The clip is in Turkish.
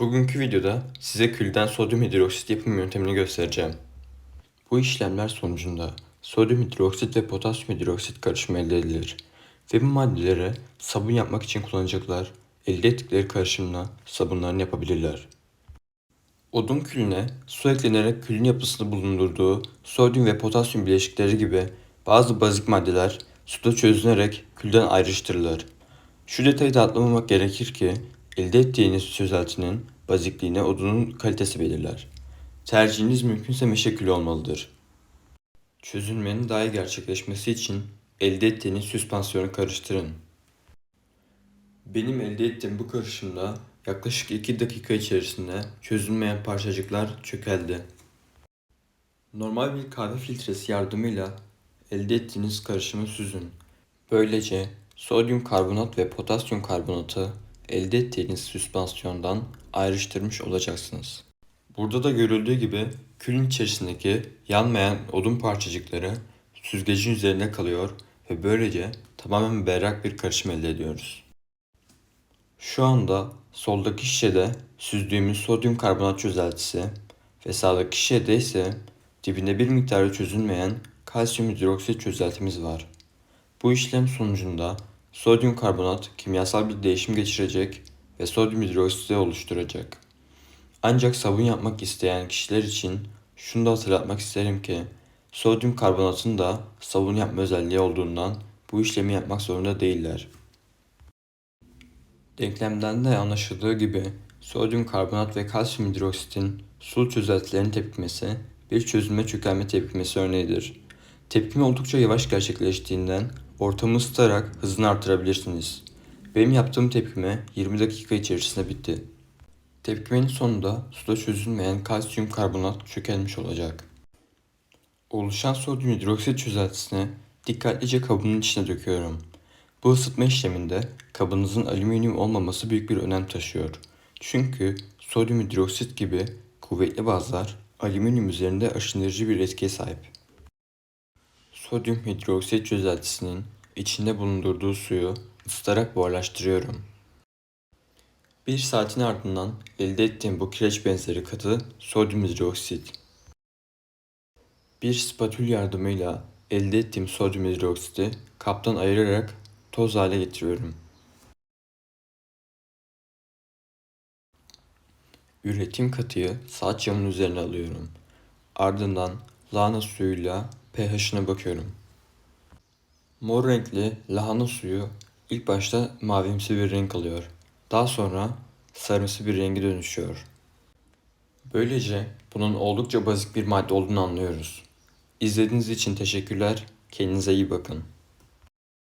Bugünkü videoda size külden sodyum hidroksit yapım yöntemini göstereceğim. Bu işlemler sonucunda sodyum hidroksit ve potasyum hidroksit karışımı elde edilir. Ve bu maddeleri sabun yapmak için kullanacaklar. Elde ettikleri karışımla sabunlarını yapabilirler. Odun külüne su eklenerek külün yapısını bulundurduğu sodyum ve potasyum bileşikleri gibi bazı bazik maddeler suda çözünerek külden ayrıştırılır. Şu detayı da atlamamak gerekir ki elde ettiğiniz çözeltinin bazikliğine odunun kalitesi belirler. Tercihiniz mümkünse meşe külü olmalıdır. Çözünmenin daha iyi gerçekleşmesi için elde ettiğiniz süspansiyonu karıştırın. Benim elde ettiğim bu karışımda yaklaşık 2 dakika içerisinde çözülmeyen parçacıklar çökeldi. Normal bir kahve filtresi yardımıyla elde ettiğiniz karışımı süzün. Böylece sodyum karbonat ve potasyum karbonatı elde ettiğiniz süspansiyondan ayrıştırmış olacaksınız. Burada da görüldüğü gibi külün içerisindeki yanmayan odun parçacıkları süzgecin üzerinde kalıyor ve böylece tamamen berrak bir karışım elde ediyoruz. Şu anda soldaki şişede süzdüğümüz sodyum karbonat çözeltisi ve sağdaki şişede ise dibinde bir miktarı çözülmeyen kalsiyum hidroksit çözeltimiz var. Bu işlem sonucunda sodyum karbonat kimyasal bir değişim geçirecek ve sodyum hidroksiti oluşturacak. Ancak sabun yapmak isteyen kişiler için şunu da hatırlatmak isterim ki sodyum karbonatın da sabun yapma özelliği olduğundan bu işlemi yapmak zorunda değiller. Denklemden de anlaşıldığı gibi sodyum karbonat ve kalsiyum hidroksitin su çözeltilerin tepkimesi bir çözülme çökelme tepkimesi örneğidir. Tepkime oldukça yavaş gerçekleştiğinden ortamı ısıtarak hızını artırabilirsiniz. Benim yaptığım tepkime 20 dakika içerisinde bitti. Tepkimenin sonunda suda çözülmeyen kalsiyum karbonat çökelmiş olacak. Oluşan sodyum hidroksit çözeltisini dikkatlice kabının içine döküyorum. Bu ısıtma işleminde kabınızın alüminyum olmaması büyük bir önem taşıyor. Çünkü sodyum hidroksit gibi kuvvetli bazlar alüminyum üzerinde aşındırıcı bir etkiye sahip. Sodyum hidroksit çözeltisinin içinde bulundurduğu suyu ısıtarak buharlaştırıyorum. Bir saatin ardından elde ettiğim bu kireç benzeri katı sodyum hidroksit. Bir spatül yardımıyla elde ettiğim sodyum hidroksiti kaptan ayırarak toz hale getiriyorum. Üretim katıyı saat camın üzerine alıyorum. Ardından lahana suyuyla pH'ine bakıyorum. Mor renkli lahana suyu ilk başta mavimsi bir renk alıyor. Daha sonra sarımsı bir rengi dönüşüyor. Böylece bunun oldukça basit bir madde olduğunu anlıyoruz. İzlediğiniz için teşekkürler. Kendinize iyi bakın.